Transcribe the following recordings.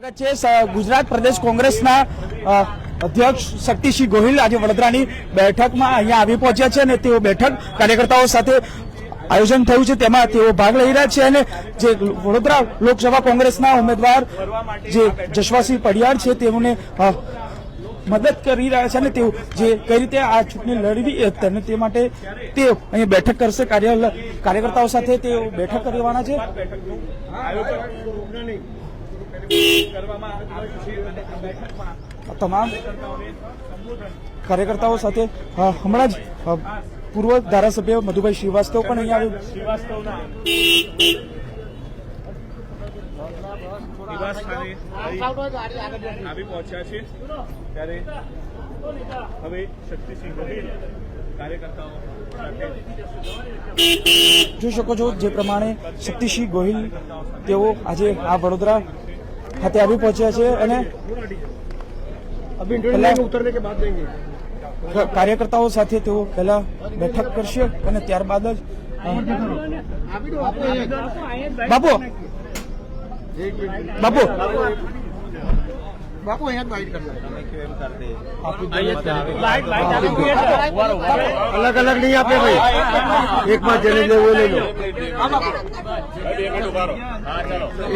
સ્વાગત છે. ગુજરાત પ્રદેશ કોંગ્રેસના અધ્યક્ષ શક્તિસિંહ ગોહિલ આજે વડોદરાની બેઠકમાં અહીંયા આવી પહોંચ્યા છે અને તેઓ બેઠક કાર્યકર્તાઓ સાથે આયોજન થયું છે. તેમાં તેઓ ભાગ લઈ રહ્યા છે અને જે વડોદરા લોકસભા કોંગ્રેસના ઉમેદવાર જે જશવાસિંહ પડિયાર છે, તેઓને મદદ કરી રહ્યા છે અને તેઓ જે કઈ રીતે આ ચૂંટણી લડવી તેને તે માટે તેઓ અહીં બેઠક કરશે. કાર્યકર્તાઓ સાથે તેઓ બેઠક કરવાના છે. આ તમામ કાર્યકર્તાઓ સાથે હમણાં જ પૂર્વ ધારાસભ્ય મધુભાઈ શ્રીવાસ્તવ પણ અહીંયા આવ્યું. આવી પહોંચ્યા છે. ત્યારે હવે શક્તિસિંહ ગોહિલ કાર્યકર્તાઓ જોઈ શકો છો જે પ્રમાણે શક્તિસિંહ ગોહિલ તેઓ આજે આ વડોદરા ખાતે આવી પહોંચ્યા છે અને કાર્યકર્તાઓ સાથે તેઓ પહેલા બેઠક કરશે અને ત્યારબાદ જ બાપુ! બાપુ! બાપુ અલગ અલગ નહીં આપે ભાઈ. એક જેને લેવું લઈ લો.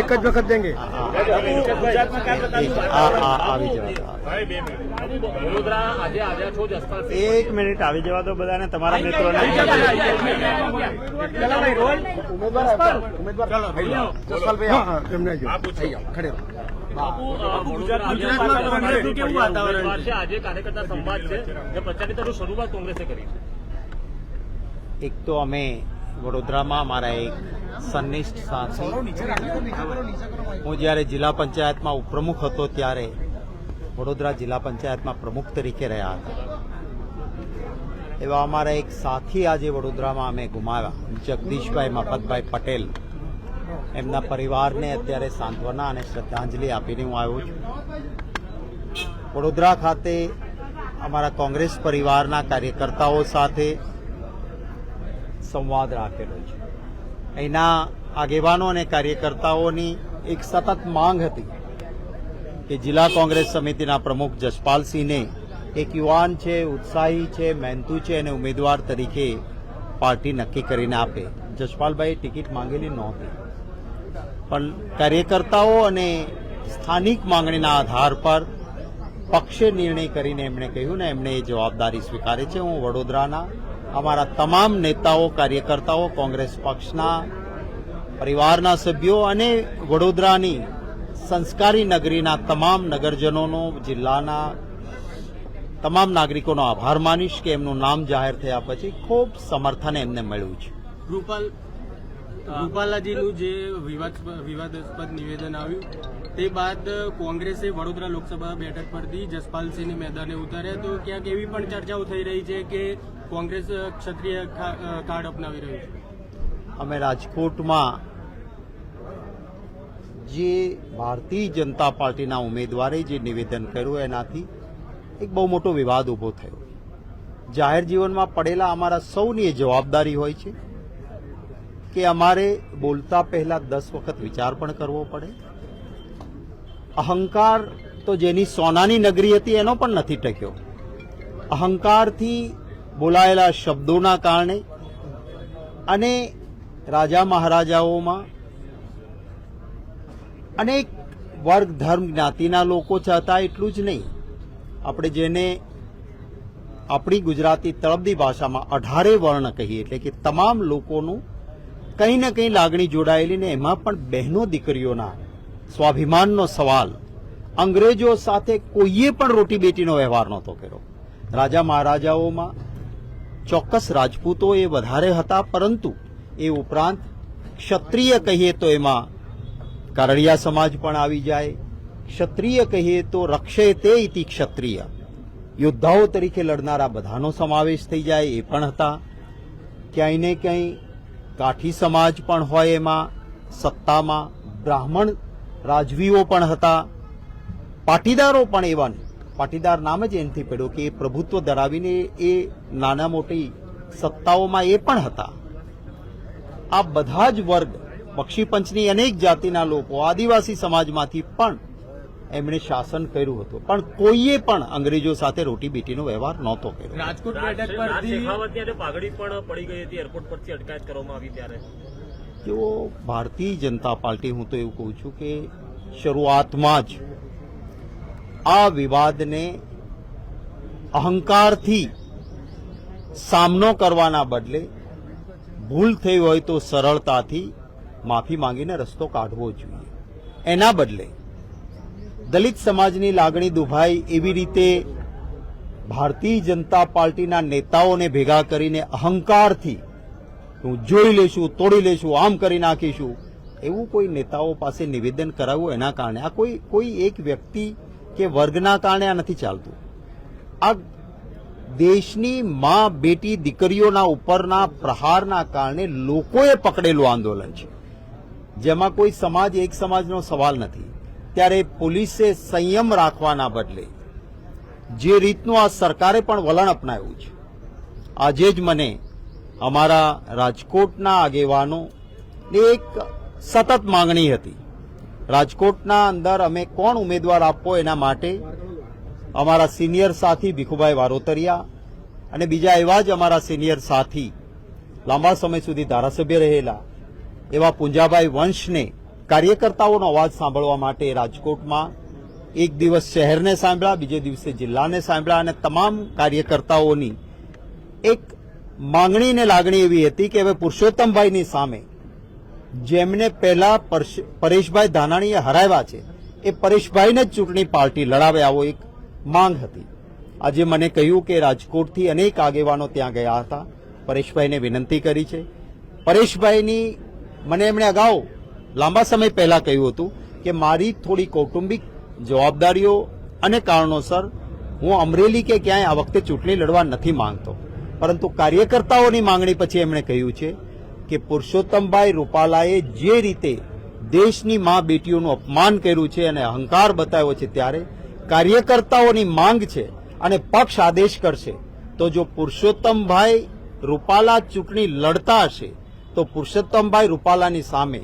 એક જ વખત દેંગે. એક મિનિટ આવી જવા દો બધાને. તમારા મિત્રો ઉમેદવાર ઉમેદવાર. ખડે એક તો અમે વડોદરામાં મારા એક સન્નિષ્ઠ સાથી હું જ્યારે જિલ્લા પંચાયતમાં ઉપપ્રમુખ હતો ત્યારે વડોદરા જિલ્લા પંચાયતમાં પ્રમુખ તરીકે રહ્યા હતા. એવા અમારા એક સાથી આજે વડોદરામાં અમે ગુમાવ્યા. જગદીશભાઈ મફતભાઈ પટેલ. એમના પરિવારને અત્યારે સાંત્વના અને શ્રદ્ધાંજલિ આપીને હું આવ્યો છું. વડોદરા ખાતે અમારા કોંગ્રેસ પરિવારના કાર્યકર્તાઓ સાથે સંવાદ રાખેલો છે. અહીંના આગેવાનો અને કાર્યકર્તાઓની એક સતત માંગ હતી કે જિલ્લા કોંગ્રેસ સમિતિના પ્રમુખ જસપાલસિંહને એક યુવાન છે, ઉત્સાહી છે, મહેનતુ છે અને ઉમેદવાર તરીકે પાર્ટી નક્કી કરીને આપે. જસપાલભાઈએ ટિકિટ માંગેલી નહોતી. પણ કાર્યકર્તાઓ અને સ્થાનિક માંગણીના આધાર પર પક્ષે નિર્ણય કરીને એમણે કહ્યું ને એમણે એ જવાબદારી સ્વીકારી છે. હું વડોદરાના અમારા તમામ નેતાઓ, કાર્યકર્તાઓ, કોંગ્રેસ પક્ષના પરિવારના સભ્યો અને વડોદરાની સંસ્કારી નગરીના તમામ નગરજનોનો, જિલ્લાના તમામ નાગરિકોનો આભાર માનીશ કે એમનું નામ જાહેર થયા પછી ખૂબ સમર્થન એમને મળ્યું છે. રૂપાલ રૂપાલાજીનું જે વિવાદ વિવાદાસ્પદ નિવેદન આવ્યું, તે બાદ કોંગ્રેસે વડોદરા લોકસભા બેઠક પરથી જસપાલસિંહને મેદાને ઉતાર્યા. તો ક્યાંક એવી પણ ચર્ચાઓ થઈ રહી છે કે કોંગ્રેસ ક્ષત્રિય કાર્ડ અપનાવી રહ્યું છે. અમે રાજકોટમાં જે ભારતીય જનતા પાર્ટીના ઉમેદવારે જે નિવેદન કર્યું, એનાથી એક બહુ મોટો વિવાદ ઊભો થયો. જાહેર જીવનમાં પડેલા અમારા સૌની જવાબદારી હોય છે. કે અમારે બોલતા પહેલા દસ વખત વિચાર પણ કરવો પડે? અહંકાર તો જેની સોનાની નગરી હતી એનો પણ નથી ટક્યો. અહંકારથી બોલાયેલા શબ્દોના કારણે અને રાજા મહારાજાઓમાં અનેક વર્ગ, ધર્મ, જ્ઞાતિના લોકો છે, હતા એટલું જ નહીં. આપણે જેને આપણી ગુજરાતી તળપદી ભાષામાં અઢારે વર્ણ કહીએ, એટલે કે તમામ લોકોનું કંઈ ને કંઈ લાગણી જોડાયેલી ને એમાં પણ બહેનો દીકરીઓના સ્વાભિમાનનો સવાલ. અંગ્રેજો સાથે કોઈએ પણ રોટી બેટીનો વ્યવહાર નહોતો કર્યો. રાજા મહારાજાઓમાં ચોક્કસ રાજપૂતો એ વધારે હતા, પરંતુ એ ઉપરાંત ક્ષત્રિય કહીએ તો એમાં કારડિયા સમાજ પણ આવી જાય. ક્ષત્રિય કહીએ તો રક્ષે તે ઇતિ ક્ષત્રિય. યોદ્ધાઓ તરીકે લડનારા બધાનો સમાવેશ થઈ જાય, એ પણ હતા. ક્યાંય ને ક્યાંય કાઠી સમાજ પણ હોય એમાં, સત્તામાં બ્રાહ્મણ રાજવીઓ પણ હતા, પાટીદારો પણ એવા. પાટીદાર નામ જ એનથી પડ્યો કે એ પ્રભુત્વ ધરાવીને એ નાના મોટી સત્તાઓમાં એ પણ હતા આ બધા જ વર્ગ બક્ષીપંચની અનેક જાતિના લોકો આદિવાસી સમાજમાંથી પણ એમણે શાસન કર્યું હતું. પણ કોઈએ પણ અંગ્રેજો સાથે રોટી બેટીનો વ્યવહાર નહોતો કર્યો. રાજકોટ બેઠક પરથી પાઘડી પણ પડી ગઈ હતી એરપોર્ટ પરથી અટકાયત કરવામાં આવી ત્યારે. જો ભારતીય જનતા પાર્ટી હું તો એવું કહું છું કે શરૂઆતમાં જ આ વિવાદને અહંકારથી સામનો કરવાના બદલે ભૂલ થઈ હોય તો સરળતાથી માફી માંગીને રસ્તો કાઢવો જોઈએ. એના બદલે દલિત સમાજની લાગણી દુભાઈ એવી રીતે ભારતીય જનતા પાર્ટીના નેતાઓને ભેગા કરીને અહંકારથી હું જોઈ લેશું તોડી લેશું આમ કરી નાખીશું, એવું કોઈ નેતાઓ પાસે નિવેદન કરાવ્યું એના કારણે? આ કોઈ કોઈ એક વ્યક્તિ કે વર્ગના કારણે આ નથી ચાલતું? આ દેશની માં, બેટી, દીકરીઓના ઉપરના પ્રહારના કારણે લોકોએ પકડેલું આંદોલન છે. જેમાં કોઈ સમાજ, એક સમાજનો સવાલ નથી. ત્યારે પોલીસે સંયમ રાખવાના બદલે જે રીતનું આ સરકારે પણ વલણ અપનાવ્યું છે, આજે જ મને અમારા રાજકોટના આગેવાનો એક સતત માંગણી હતી, રાજકોટના અંદર અમે કોણ ઉમેદવાર આપવો એના માટે? અમારા સિનિયર સાથી ભીખુભાઈ વારોતરિયા અને બીજા એવા જ અમારા સિનિયર સાથી લાંબા સમય સુધી ધારાસભ્ય રહેલા એવા પુંજાભાઈ વંશને કાર્યકર્તાઓનો અવાજ સાંભળવા માટે રાજકોટમાં એક દિવસ શહેરને સાંભળ્યા, બીજે દિવસે જિલ્લાને સાંભળ્યા અને તમામ કાર્યકર્તાઓની એક માંગણી ને લાગણી એવી હતી કે હવે પુરુષોત્તમભાઈની સામે જેમને પહેલા પરશ- પરેશભાઈ ધાનાણીએ હરાવ્યા છે, એ પરેશભાઈને જ ચૂંટણી પાર્ટી લડાવે આવો એક માંગ હતી. આજે મને કહ્યું કે રાજકોટથી અનેક આગેવાનો ત્યાં ગયા હતા. પરેશભાઈને વિનંતી કરી છે. પરેશભાઈની મને એમણે અગાઉ લાંબા સમય પહેલા કહ્યું હતું કે મારી થોડી કૌટુંબિક જવાબદારીઓ અને કારણોસર હું અમરેલી કે ક્યાંય આ વખતે ચૂંટણી લડવા નથી માંગતો. પરંતુ કાર્યકર્તાઓની માંગણી પછી એમણે કહ્યું છે કે પુરુષોત્તમભાઈ રૂપાલાએ જે રીતે દેશની મા બેટીઓનું અપમાન કર્યું છે અને અહંકાર બતાવ્યો છે ત્યારે કાર્યકર્તાઓની માંગ છે અને પક્ષ આદેશ કરશે. તો જો પુરુષોત્તમભાઈ રૂપાલા ચૂંટણી લડતા હશે, તો પુરુષોત્તમભાઈ રૂપાલાની સામે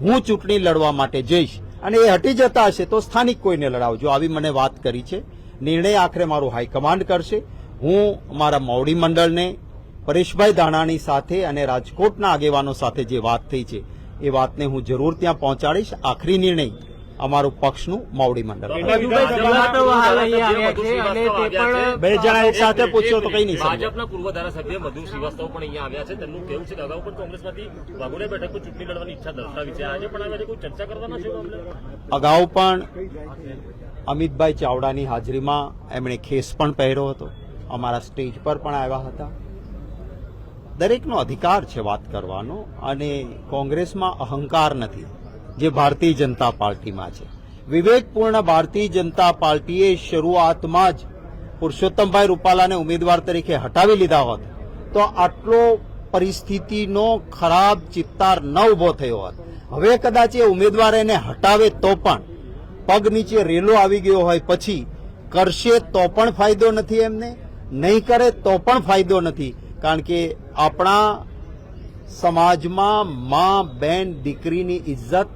હું ચૂંટણી લડવા માટે જઈશ અને એ હટી જતા હશે તો સ્થાનિક કોઈને લડાવજો. આવી મને વાત કરી છે. નિર્ણય આખરે મારું હાઈકમાન્ડ કરશે. હું મારા મોવડી મંડળને, પરેશભાઈ ધાણાની સાથે અને રાજકોટના આગેવાનો સાથે જે વાત થઈ છે, એ વાતને હું જરૂર ત્યાં પહોંચાડીશ. આખરી નિર્ણય. અમારું પક્ષનું મોવડી મંડળ. બે જણા એક સાથે પૂછ્યો તો કઈ નહીં ભાજપના પૂર્વ ધારાસભ્ય મધુ શ્રીવાસ્તવ પણ અહીંયા આવ્યા છે. તેમનું કેવું છે કે અગાઉ પણ કોંગ્રેસમાંથી વાઘોડિયા બેઠક પર ચૂંટણી લડવાની ઈચ્છા દર્શાવી છે. આજે પણ આવ્યા કોઈ ચર્ચા કરવાના છે અગાઉ પણ અમિતભાઈ ચાવડાની હાજરીમાં એમણે ખેસ પણ પહેર્યો હતો. અમારા સ્ટેજ પર પણ આવ્યા હતા. દરેકનો અધિકાર છે વાત કરવાનો અને કોંગ્રેસમાં અહંકાર નથી. જે ભારતીય જનતા પાર્ટીમાં છે. વિવેકપૂર્ણ ભારતીય જનતા પાર્ટીએ શરૂઆતમાં જ પુરુષોત્તમભાઈ રૂપાલાને ઉમેદવાર તરીકે હટાવી લીધા હોત, તો આટલો પરિસ્થિતિનો ખરાબ ચિત્તાર ન ઊભો થયો હોત. હવે કદાચ એ ઉમેદવાર એને હટાવે તો પણ પગ નીચે રેલો આવી ગયો હોય પછી કરશે તો પણ ફાયદો નથી એમને, નહીં કરે તો પણ ફાયદો નથી, કારણ કે આપણા સમાજમાં મા, બેન, દીકરીની ઇજ્જત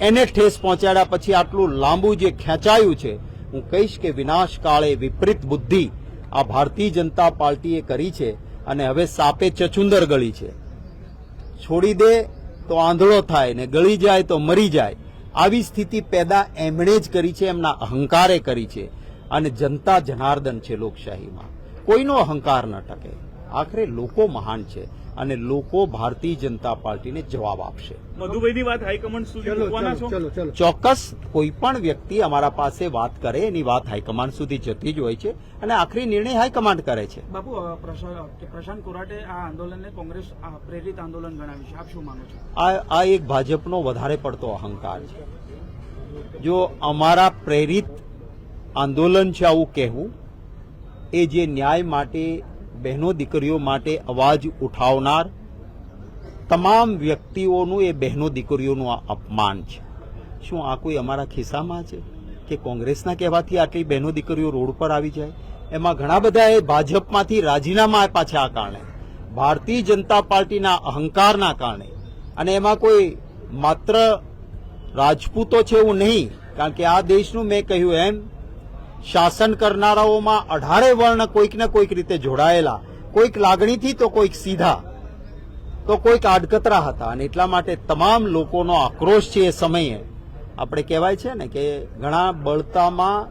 એને ઠેસ પહોંચાડ્યા પછી આટલું લાંબુ જે ખેંચાયું છે, હું કહીશ કે વિનાશ કાળે વિપરીત બુદ્ધિ આ ભારતીય જનતા પાર્ટીએ કરી છે અને હવે સાપે ચચુંદર ગળી છે. છોડી દે તો આંધળો થાય ને ગળી જાય તો મરી જાય. આવી સ્થિતિ પેદા એમણે જ કરી છે, એમના અહંકારે કરી છે અને જનતા જનાર્દન છે લોકશાહીમાં. કોઈનો અહંકાર ન ટકે. આખરે લોકો મહાન છે. અને લોકો ભારતીય જનતા પાર્ટીને જવાબ આપશે. મધુભાઈની વાત હાઈકમાન્ડ સુધી મૂકવાના છો? ચોક્કસ કોઈ પણ વ્યક્તિ અમારા પાસે વાત કરે એની વાત હાઈકમાન્ડ સુધી જતી જ હોય છે અને આખરી નિર્ણય હાઈકમાન્ડ કરે છે. પ્રશા- પ્રશાંત કોરાટે આ આંદોલનને કોંગ્રેસ પ્રેરિત આંદોલન ગણાવ્યું છે. આપ શું માનો છો? આ આ એક ભાજપનો વધારે પડતો અહંકાર છે. જો અમારા પ્રેરિત આંદોલન છે આવું કહેવું એ જે ન્યાય માટે બહેનો દીકરીઓ માટે અવાજ ઉઠાવનાર તમામ વ્યક્તિઓનું એ બહેનો દીકરીઓનું આ અપમાન છે. શું આ કોઈ અમારા ખિસ્સામાં છે કે કોંગ્રેસના કહેવાથી આટલી બહેનો દીકરીઓ રોડ પર આવી જાય? એમાં ઘણા બધા એ ભાજપમાંથી રાજીનામા આપ્યા છે આ કારણે. ભારતીય જનતા પાર્ટીના અહંકારના કારણે. અને એમાં કોઈ માત્ર રાજપૂતો છે એવું નહીં, કારણ કે આ દેશનું મેં કહ્યું એમ શાસન કરનારાઓમાં અઢારે વર્ણ કોઈક ને કોઈક રીતે જોડાયેલા. કોઈક લાગણીથી તો કોઈક સીધા. તો કોઈક આડકતરા હતા અને એટલા માટે તમામ લોકોનો આક્રોશ છે એ સમયે. આપણે કહેવાય છે ને કે ઘણા બળતામાં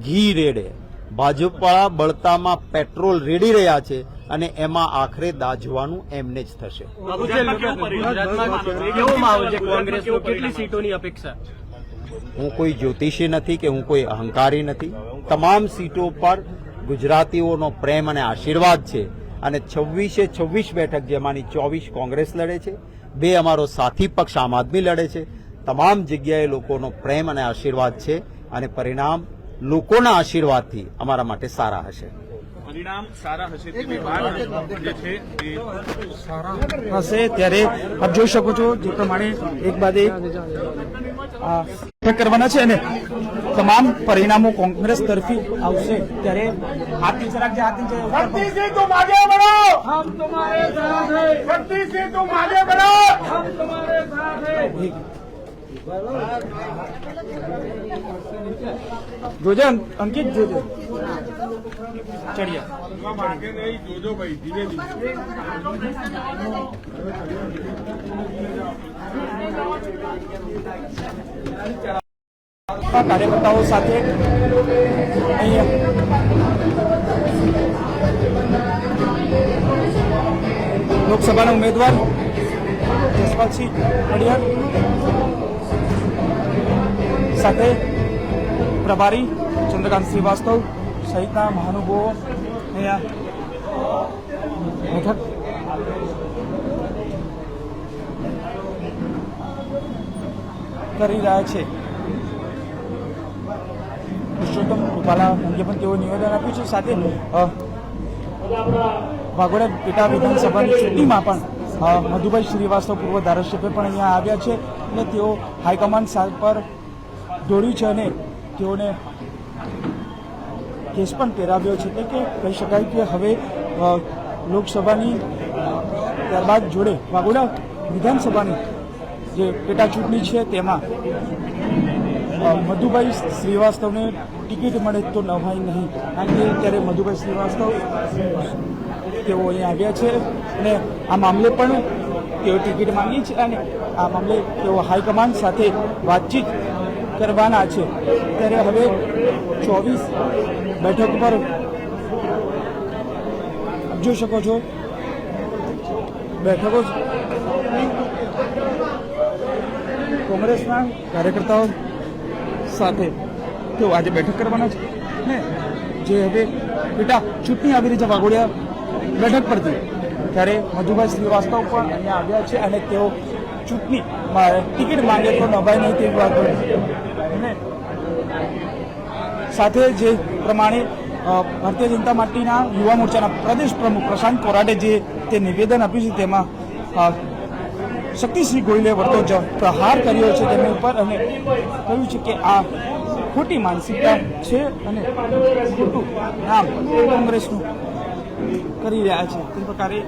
ઘી રેડે. ભાજપવાળા બળતામાં પેટ્રોલ રેડી રહ્યા છે અને એમાં આખરે દાજવાનું એમને જ થશે. કેટલી સીટોની અપેક્ષા? હું કોઈ જ્યોતિષી નથી કે હું કોઈ અહંકારી નથી. તમામ સીટો પર ગુજરાતીઓનો પ્રેમ અને આશીર્વાદ છે અને છવ્વીસે છવ્વીસ બેઠક જેમાંની ચોવીસ કોંગ્રેસ લડે છે, બે અમારો સાથી પક્ષ આમ આદમી લડે છે. તમામ જગ્યાએ લોકોનો પ્રેમ અને આશીર્વાદ છે અને પરિણામ લોકોના આશીર્વાદથી અમારા માટે સારા હશે. હશે ત્યારે આપ જોઈ શકો છો જે પ્રમાણે એક બાદ કરવાના છે અને તમામ પરિણામો કોંગ્રેસ તરફી આવશે ત્યારે હાથી જરાક જે હાથી છે ભક્તિસિંહ તું માગે બળો હમ તમારે સાથ હૈ ભક્તિસિંહ તું માગે બળો હમ તમારે સાથ હૈ જોજે અંકિત જોજે. कार्यकर्ताओं साथ लोकसभा उम्मीदवार जसपाल सिंह अडियर साथ प्रभारी चंद्रकांत श्रीवास्तव સહિતના મહાનુભાવો અહીંયા બેઠક કરી રહ્યા છે. પુરુષોત્તમ રૂપાલા અંગે પણ તેઓ નિવેદન આપ્યું છે. સાથે વાઘોડા પેટા વિધાનસભાની ચૂંટણીમાં પણ મધુભાઈ શ્રીવાસ્તવ પૂર્વ ધારાસભ્ય પણ અહીંયા આવ્યા છે અને તેઓ હાઈકમાન્ડ પર દોડ્યું છે અને તેઓને કેસ પણ પહેરાવ્યો છે એટલે કે કહી શકાય કે હવે લોકસભાની ત્યારબાદ જોડે વાઘોડા વિધાનસભાની જે પેટા ચૂંટણી છે તેમાં મધુભાઈ શ્રીવાસ્તવને ટિકિટ મળે તો નવાય નહીં. કારણ કે ત્યારે મધુભાઈ શ્રીવાસ્તવ તેઓ અહીંયા આવ્યા છે અને આ મામલે પણ તેઓ ટિકિટ માંગી છે અને આ મામલે તેઓ હાઈકમાન્ડ સાથે વાતચીત કરવાના છે. ત્યારે હવે ચોવીસ બેઠક પર જોઈ શકો છો. બેઠકો કોંગ્રેસના કાર્યકર્તાઓ સાથે. તેઓ આજે બેઠક કરવાના છે. ને જે હવે બેટા ચૂંટણી આવી રહી છે વાઘોડિયા બેઠક પરથી. ત્યારે મધુભાઈ શ્રીવાસ્તવ પણ અહીંયા આવ્યા છે અને તેઓ ચૂંટણી ટિકિટ માંગે તો નભાઈ નહીં તેવી વાત સાથે જે પ્રમાણે ભારતીય જનતા પાર્ટીના યુવા મોરચાના પ્રદેશ પ્રમુખ પ્રશાંત કોરાડે જે તે નિવેદન આપ્યું છે, તેમાં શક્તિસિંહ ગોયલે વળતો પ્રહાર કર્યો છે તેમની ઉપર અને કહ્યું છે કે આ ખોટી માનસિકતા છે અને ખોટું નામ કોંગ્રેસનું કરી રહ્યા છે. તે પ્રકારે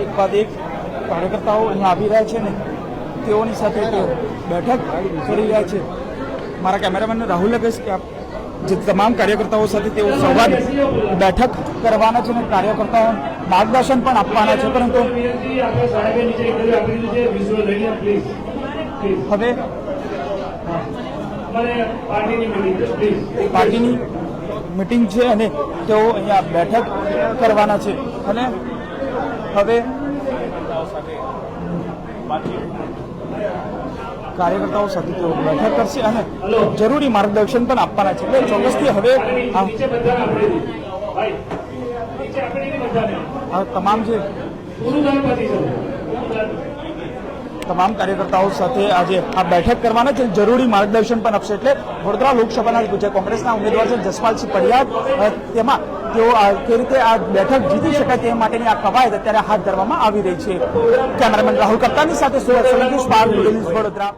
એક બાદ એક કાર્યકર્તાઓ અહીંયા આવી રહ્યા છે ને તેઓની સાથે બેઠક કરી રહ્યા છે. મારા કેમેરામેન રાહુલને કહીશ કે જે તમામ કાર્યકર્તાઓ સાથે તેઓ સંવાદ બેઠક કરવાના છે અને કાર્યકર્તાઓ માર્ગદર્શન પણ આપવાના છે પરંતુ હવે પાર્ટીની મિટિંગ છે અને તેઓ અહીંયા બેઠક કરવાના છે. અને હવે કાર્યકર્તાઓ સાથે તેઓ બેઠક કરશે અને જરૂરી માર્ગદર્શન પણ આપવાના છે. એટલે ચોક્કસથી હવે આ તમામ જે તમામ કાર્યકર્તાઓ સાથે આજે આ બેઠક કરવાના છે. જરૂરી માર્ગદર્શન પણ આપશે એટલે વડોદરા લોકસભાના જે કોંગ્રેસના ઉમેદવાર છે, જસપાલસિંહ પડિયાર તેમાં તેઓ કઈ રીતે આ બેઠક જીતી શકાય તે માટેની આ કવાયત અત્યારે હાથ ધરવામાં આવી રહી છે. કેમેરામેન રાહુલ કપ્તાની સાથે સુરત સોલંકી સ્પાર્ક વડોદરા.